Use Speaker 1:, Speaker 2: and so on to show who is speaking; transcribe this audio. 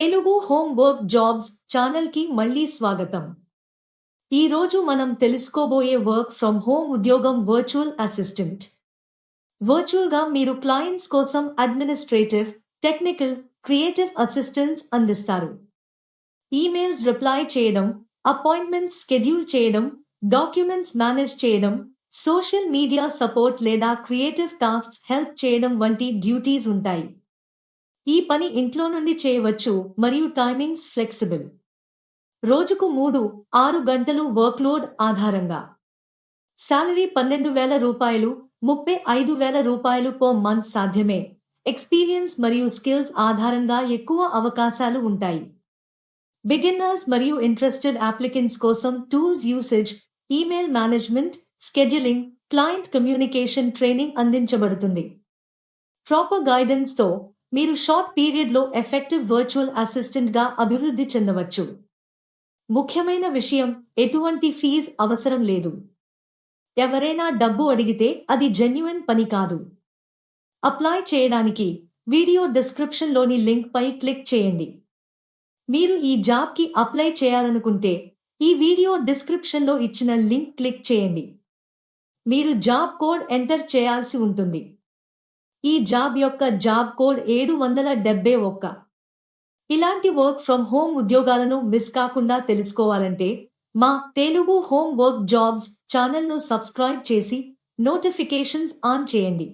Speaker 1: Telugu home work jobs ఛానల్కి మళ్ళీ స్వాగతం. ఈ రోజు మనం తెలుసుకోబోయే వర్క్ ఫ్రమ్ హోమ్ ఉద్యోగం వర్చువల్ అసిస్టెంట్. వర్చువల్గా మీరు క్లయింట్స్ కోసం అడ్మినిస్ట్రేటివ్ టెక్నికల్ క్రియేటివ్ అసిస్టెన్స్ అందిస్తారు. ఈమెయిల్స్ రిప్లై చేయడం అపాయింట్మెంట్స్ షెడ్యూల్ చేయడం డాక్యుమెంట్స్ మేనేజ్ చేయడం సోషల్ మీడియా సపోర్ట్ లేదా క్రియేటివ్ టాస్క్స్ హెల్ప్ చేయడం వంటి డ్యూటీస్ ఉంటాయి. ఈ పని ఇంట్లో నుండి చేయవచ్చు మరియు టైమింగ్స్ ఫ్లెక్సిబుల్ రోజుకు మూడు ఆరు గంటలు వర్క్లోడ్ ఆధారంగా. శాలరీ పన్నెండు వేల రూపాయలు ముప్పై ఐదు వేల రూపాయలు పో మంత్ సాధ్యమే. ఎక్స్పీరియన్స్ మరియు స్కిల్స్ ఆధారంగా ఎక్కువ అవకాశాలు ఉంటాయి. బిగిన్నర్స్ మరియు ఇంట్రెస్టెడ్ అప్లికెంట్స్ కోసం tools usage email management scheduling client communication training అందించబడుతుంది. ప్రాపర్ గైడెన్స్తో మీరు షార్ట్ పీరియడ్లో ఎఫెక్టివ్ వర్చువల్ అసిస్టెంట్గా అభివృద్ధి చెందవచ్చు. ముఖ్యమైన విషయం ఎటువంటి ఫీజ్ అవసరం లేదు. ఎవరైనా డబ్బు అడిగితే అది జెన్యున్ పని కాదు. అప్లై చేయడానికి వీడియో డిస్క్రిప్షన్లోని లింక్ పై క్లిక్ చేయండి. మీరు ఈ జాబ్కి అప్లై చేయాలనుకుంటే ఈ వీడియో డిస్క్రిప్షన్లో ఇచ్చిన లింక్ క్లిక్ చేయండి. మీరు జాబ్ కోడ్ ఎంటర్ చేయాల్సి ఉంటుంది. ఈ జాబ్ యొక్క జాబ్ కోడ్ ఏడు వందల డెబ్బై ఒక్క. ఇలాంటి వర్క్ ఫ్రమ్ హోమ్ ఉద్యోగాలను మిస్ కాకుండా తెలుసుకోవాలంటే మా తెలుగు హోమ్ వర్క్ జాబ్స్ ఛానల్ను సబ్స్క్రైబ్ చేసి నోటిఫికేషన్స్ ఆన్ చేయండి.